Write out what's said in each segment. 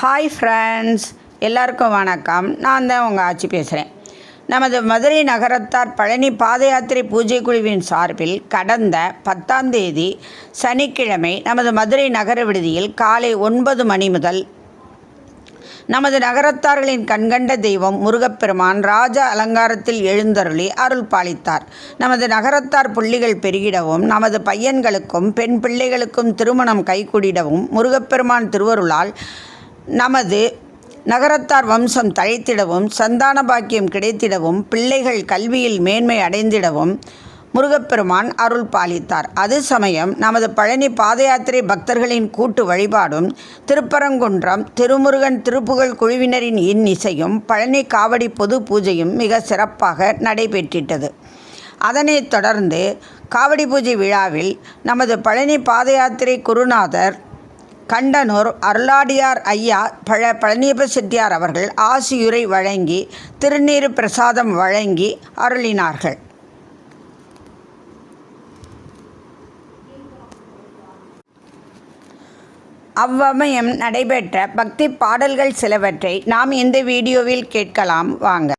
Hi friends எல்லாருக்கும் வணக்கம். நான் தான் உங்கள் ஆட்சி பேசுகிறேன் நமது மதுரை நகரத்தார் பழனி பாத யாத்திரை பூஜை குழுவின் சார்பில் கடந்த பத்தாம் தேதி சனிக்கிழமை நமது மதுரை நகர விடுதியில் காலை ஒன்பது மணி முதல் நமது நகரத்தார்களின் கண்கண்ட தெய்வம் முருகப்பெருமான் ராஜ அலங்காரத்தில் எழுந்தருளி அருள் பாலித்தார். நமது நகரத்தார் புள்ளிகள் பெருகிடவும் நமது பையன்களுக்கும் பெண் பிள்ளைகளுக்கும் திருமணம் கைகூடிடவும் முருகப்பெருமான் திருவருளால் நமது நகரத்தார் வம்சம் தழைத்திடவும் சந்தான பாக்கியம் கிடைத்திடவும் பிள்ளைகள் கல்வியில் மேன்மை அடைந்திடவும் முருகப்பெருமான் அருள் பாலித்தார். அது சமயம் நமது பழனி பாத யாத்திரை பக்தர்களின் கூட்டு வழிபாடும் திருப்பரங்குன்றம் திருமுருகன் திருப்புகழ் குழுவினரின் இன்னிசையும் பழனி காவடி பொது பூஜையும் மிக சிறப்பாக நடைபெற்றிட்டது. அதனைத் தொடர்ந்து காவடி பூஜை விழாவில் நமது பழனி பாத யாத்திரை குருநாதர் கண்டனூர் அருளாடியார் ஐயா பழ பழனியப்ப செட்டியார் அவர்கள் ஆசியுரை வழங்கி திருநீறு பிரசாதம் வழங்கி அருளினார்கள். அவ்வமயம் நடைபெற்ற பக்தி பாடல்கள் சிலவற்றை நாம் இந்த வீடியோவில் கேட்கலாம். வாங்க.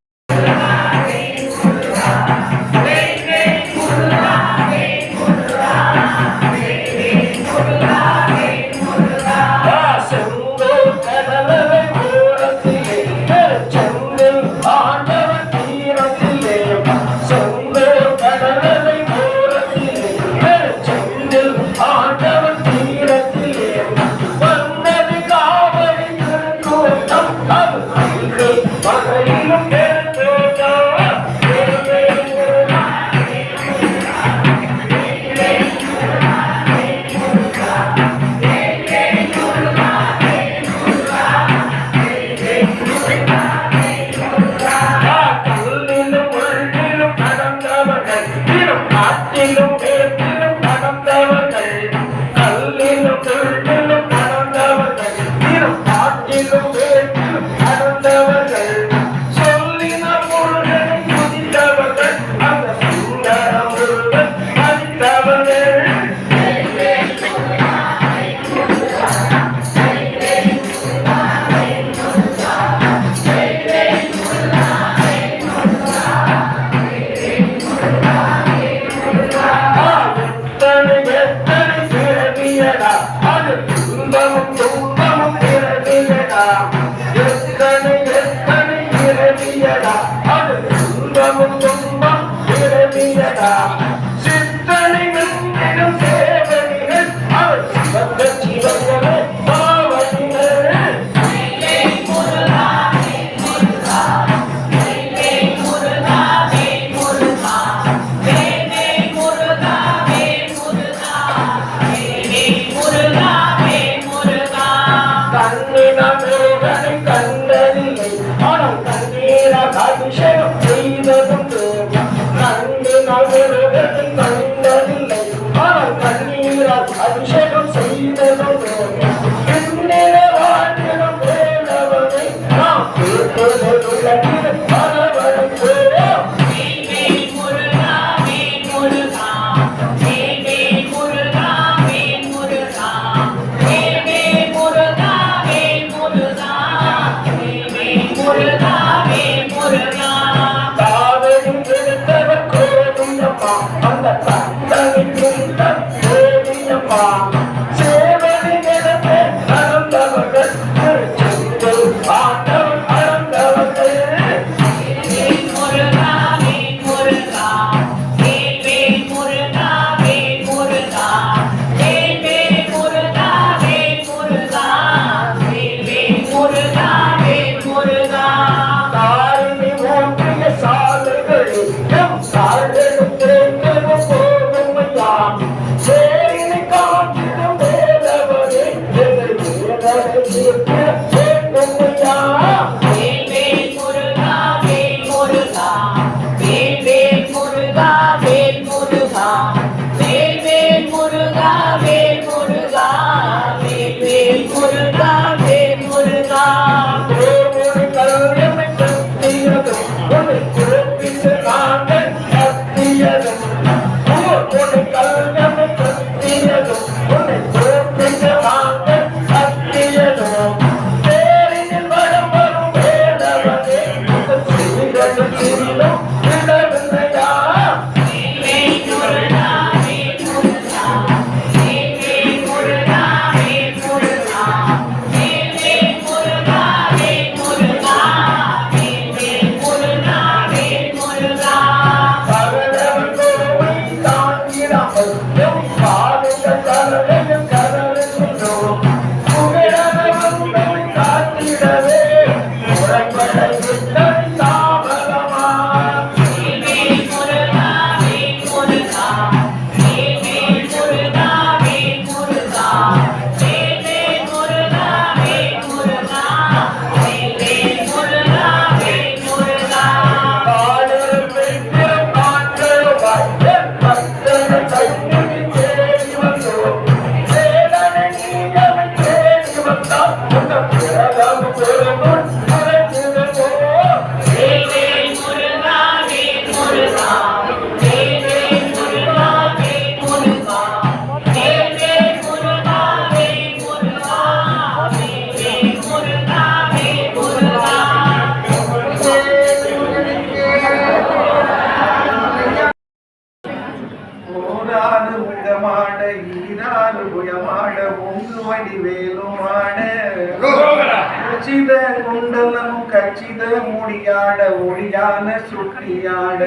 முடியாட ஒளியான சுட்டியாட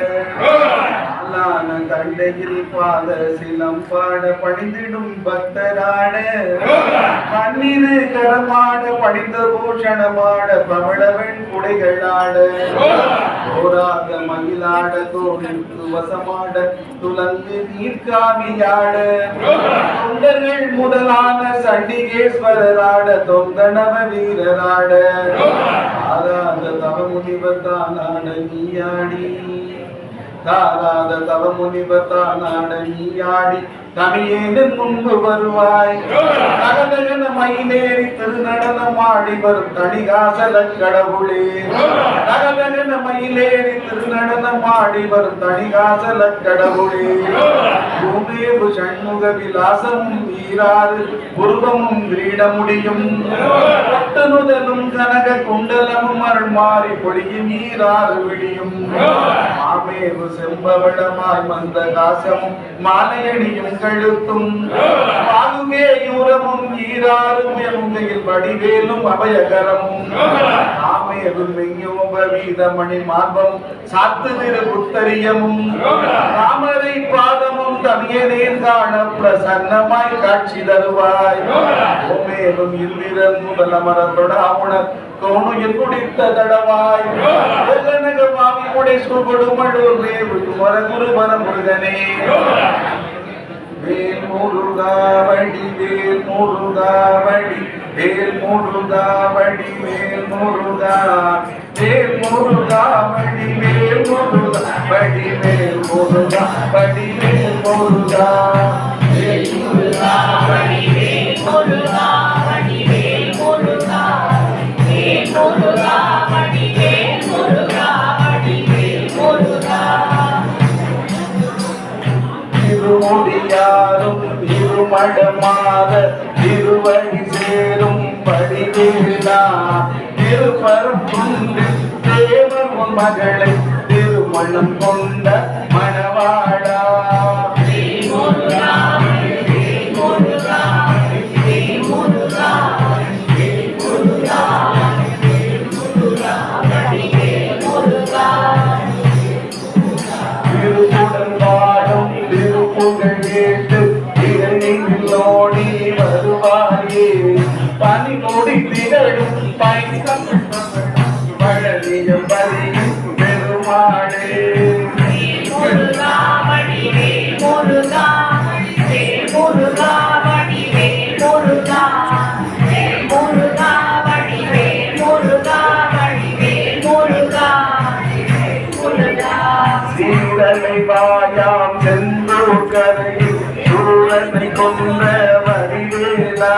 ஆலான தண்டையில் பாத சிலம் பாட படிந்திடும் பக்தராட. பன்னிரு கரமாட படிந்த பூஷணமாட பவளவன் குடைகளாட. போராத மயிலாட தோழிக்கு வசமாட துலங்கு நீர்காமியாட. தொண்டர்கள் முதலான சண்டிகேஸ்வரராட தொந்தனவ வீரராட. ஆதா தவ நீயாடி தாராத தவ முனிவத்தானாட நீயாடி தமிழேந்து முன்பு வருவாய். நகதகன மயிலேறி திருநடனம் ஆடி வரும் தணிகாசல கடவுளே. நகதகன மயிலேறி திருநடனம் ஆடி வரும் தணிகாசல கடவுளே. பூமேபு சண்முக விலாசமும் வீராறு உருவமும் கிரீடமுடியும் பட்டுனுதலும் கனக குண்டலமும் அருள் மாறி பொழியும் ஈராறு விடியும். மாமேவு செம்பவளமாய் மந்த காசமும் மாலையணியும் கழுத்தும் பாதுகே யூரமும் ஈராறும் எமுகையில் வடிவேலும் அபயகரமும். ஆமேவு மெய்யோப வீதமணி மார்பம் சாத்து திரு புத்தரியமும். ராமரை பாதமும் தவியனேன் காண பிரசன்னமாய் காட்சி தருவாய். ஓமேவும் இந்திரன் முதலமர தொடாவுணர் கோணுயில் குடித்த தடவாய். வெள்ளநக மாவி முடை சுடுமழூர் மேவு குமர குருபர முருகனே வேல் முருகாவடி வேல் முருகாவடி வேல் முருகாவடி வேல் முருகா வேல் முருகாவடி வேல் முருகாவடி வேல் முருகாவடி வேல் முருகா வேல் முருகாவடி வேல் முருகா திருமடமாத திருவடி சேரும் படிவேலா திருப்பரம் கொண்டு தேவர் உன் மகளை திருமணம் கொண்ட சூழலை கொன்ற வரிவேலா.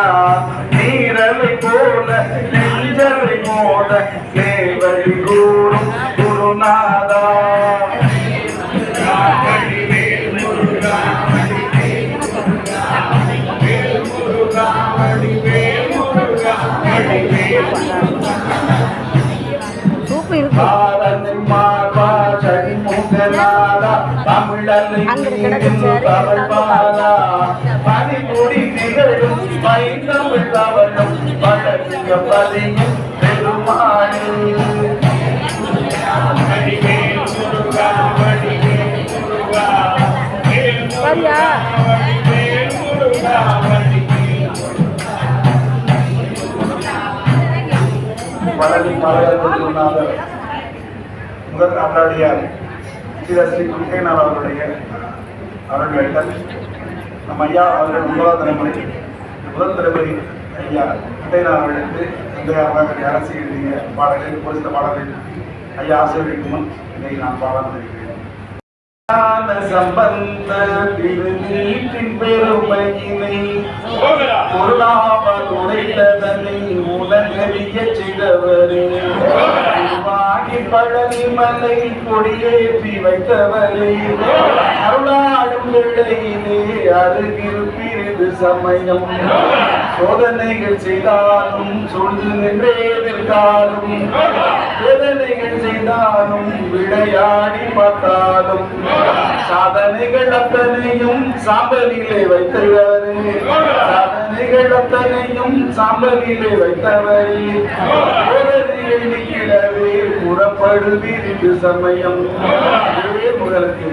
பழனி மலையநாதர் முதல் நம்மளுடைய ஸ்ரீ ஸ்ரீ குங்கைநாத் அவருடைய அருள் நம்ம ஐயா அவர்கள் முதலாம் தலைமுறை முதல் தலைமுறை ஐயா குட்டைநாள் அவர்களுக்கு இந்த அவர்களுடைய அரசு எழுதிய பாடல்கள் ஒரு பாடல்கள் ஐயா ஆசிரியருக்கு முன் இதை நான் பாடம் ஞான சம்பந்த பெருமையினை பொருளாமல் உரைத்ததனை உலகறிய செய்தவரே வாங்கி பழனி மலை கொடியேற்றி வைத்தவரே அருளாடும் பிள்ளையிலே அருகில் பிரிது சமயம். சோதனைகள் செய்தாலும் சொல்ந்து நின்றே நிற்காலும் வேதனைகள் செய்தாலும் விளையாடி பார்த்தாலும். சாதனைகள் அத்தனையும் சாம்பலிலே வைத்தவரே. சாதனைகள் அத்தனையும் சாம்பலிலே வைத்தவரே. சோதனைகள் நிற்கிறவே புறப்படுவீர் இது சமயம் இதுவே முதலுக்கு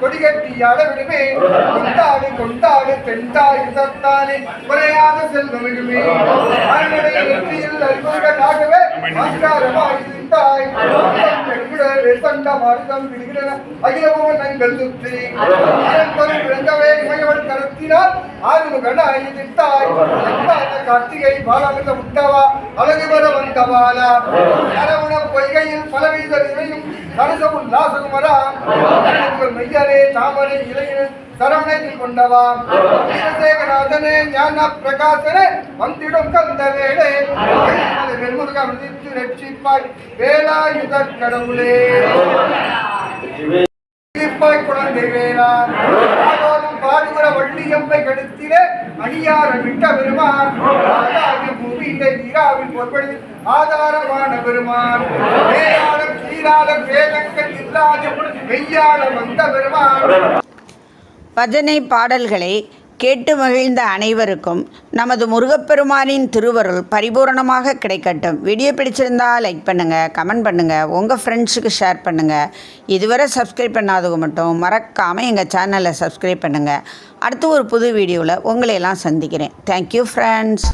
கொடிகட்டியாட விடுமே கொண்டாடு கொண்டாடு பெண்டாடு தத்தானே குறையாத செல்வமிடுமே அருணனை வெற்றியில் அறிமுகனாகவே ஆங்காரமாய் இருந்தாய் வெசண்ட மாறுதம் விடுகிற அகிலபவன் நங்கள் சுற்றி அரண்பொருள் விளங்கவே இமையவன் கருத்தினால் ஆறுமுகனாய் அன்பான கார்த்திகை பாலாமிக முட்டவா அழகு வர வந்தவாலா அரவண பொய்கையில் பலவித இறையும் கரசமும் லாசகுமரா மையரே தாமரை இளைஞன் சரவணையில் கொண்டவா? வீரசேகநாதனே ஞான பிரகாசனே வந்திடும் கந்த வேளே. வெண்முருக விதித்து ரட்சிப்பாய் வேலாயுத கடவுளே. குழந்தை வேளா. பாடுகிற வள்ளியம்மை கடுத்திலே அடியார விட்ட பெருமான். பூமியிலே நீராவில் பொற்படி ஆதாரமான பெருமான். வேளாளர் கீழாளர் வேதங்கள் இல்லாத மெய்யாள வந்த பெருமான். பஜனை பாடல்களை கேட்டு மகிழ்ந்த அனைவருக்கும் நமது முருகப்பெருமானின் திருவருள் பரிபூரணமாக கிடைக்கட்டும். வீடியோ பிடிச்சிருந்தா லைக் பண்ணுங்கள் கமெண்ட் பண்ணுங்கள் உங்கள் ஃப்ரெண்ட்ஸுக்கு ஷேர் பண்ணுங்கள் இதுவரை சப்ஸ்கிரைப் பண்ணாதவங்க மட்டும் மறக்காமல் எங்கள் சேனலை சப்ஸ்கிரைப் பண்ணுங்கள் அடுத்து ஒரு புது வீடியோவில் உங்களையெல்லாம் சந்திக்கிறேன். Thank you friends